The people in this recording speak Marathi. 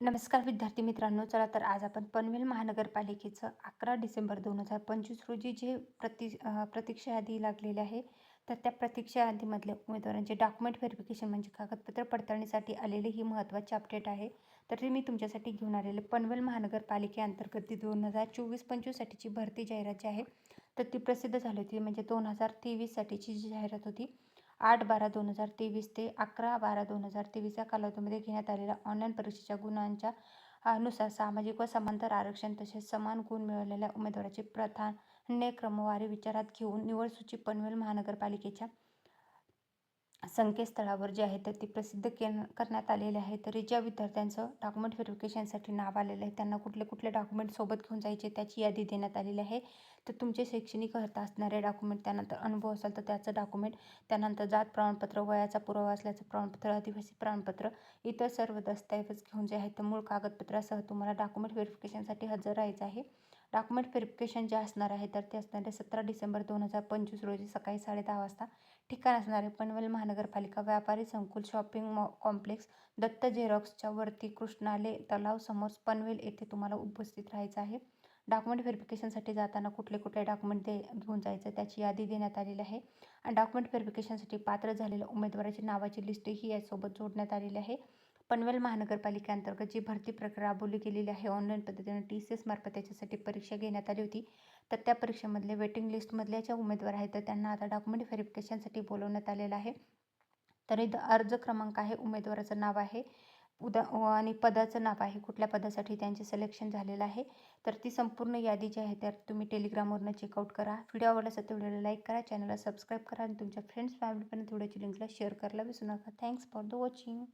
नमस्कार विद्यार्थी मित्रांनो चला तर आज आपण पनवेल महानगरपालिकेचं अकरा डिसेंबर दोन हजार पंचवीस रोजी जे प्रति प्रतीक्षा यादी लागलेली आहे तर त्या प्रतीक्षा यादीमधल्या उमेदवारांचे डॉक्युमेंट व्हेरिफिकेशन म्हणजे कागदपत्र पडताळणीसाठी आलेली ही महत्त्वाची अपडेट आहे. तर ते मी तुमच्यासाठी घेऊन आलेले पनवेल महानगरपालिकेअंतर्गत ती दोन हजार चोवीस पंचवीससाठीची भरती जाहिरात जी आहे तर ती प्रसिद्ध झाली होती म्हणजे दोन हजार तेवीससाठीची जी जाहिरात होती आठ बारा दोन हजार तेवीस ते अकरा बारा दोन हजार तेवीस या कालावधीमध्ये घेण्यात आलेल्या ऑनलाईन परीक्षेच्या गुणांच्या अनुसार सामाजिक व समांतर आरक्षण तसेच समान गुण मिळवलेल्या उमेदवाराची प्राधान्य क्रमवारी विचारात घेऊन निवड सूची पनवेल महानगरपालिकेच्या संकेतस्थळावर जे आहे तर ती प्रसिद्ध के करण्यात आलेली आहे. तरी ज्या विद्यार्थ्यांचं डॉक्युमेंट व्हेरिफिकेशनसाठी नाव आलेलं आहे त्यांना कुठले कुठले डॉक्युमेंट सोबत घेऊन जायचे त्याची यादी देण्यात आलेली आहे. तर तुमचे शैक्षणिक अर्थ असणारे डॉक्युमेंट त्यानंतर अनुभव असेल तर त्याचं डॉक्युमेंट त्यानंतर जात प्रमाणपत्र वयाचा पुरावा असल्याचं प्रमाणपत्र आदिवासी प्रमाणपत्र इतर सर्व दस्तऐवज घेऊन जे आहे तर मूळ कागदपत्रासह तुम्हाला डॉक्युमेंट व्हेरिफिकेशनसाठी हजर राहायचं आहे. डॉक्युमेंट व्हेरिफिकेशन जे असणार आहे तर ते असणार आहे सतरा डिसेंबर दोन हजार पंचवीस रोजी सकाळी साडेदहा वाजता. ठिकाण असणारे पनवेल महानगरपालिका व्यापारी संकुल शॉपिंग मॉ कॉम्प्लेक्स. दत्त झेरॉक्सच्या वरती कृष्णाले तलाव समोर पनवेल येथे तुम्हाला उपस्थित राहायचं आहे. डॉक्युमेंट व्हेरिफिकेशनसाठी जाताना कुठले कुठले डॉक्युमेंट दे घेऊन जायचं त्याची यादी देण्यात आलेली आहे. आणि डॉक्युमेंट व्हेरिफिकेशनसाठी पात्र झालेल्या उमेदवाराची नावाची लिस्टही यासोबत जोडण्यात आलेली आहे. पनवेल महानगरपालिकेअंतर्गत जी भरती प्रक्रिया राबवली गेलेली आहे ऑनलाईन पद्धतीने टी सी एस मार्फत त्याच्यासाठी परीक्षा घेण्यात आली होती. तर त्या परीक्षेमधले वेटिंग लिस्टमधल्या ज्या उमेदवार आहेत तर त्यांना आता डॉक्युमेंट व्हेरिफिकेशनसाठी बोलवण्यात आलेलं आहे. तर इथं अर्ज क्रमांक आहे उमेदवाराचं नाव आहे उदा आणि पदाचं नाव आहे कुठल्या पदासाठी त्यांचे सिलेक्शन झालेलं आहे. तर ती संपूर्ण यादी जी आहे तर तुम्ही टेलिग्रामवरनं चेकआउट करा. व्हिडिओ आवडला असेल तर व्हिडिओला लाईक करा चॅनलला सबस्क्राईब करा आणि तुमच्या फ्रेंड्स फॅमिलीपर्यंत व्हिडिओची लिंकला शेअर करायला विसरू नका. Thanks for the watching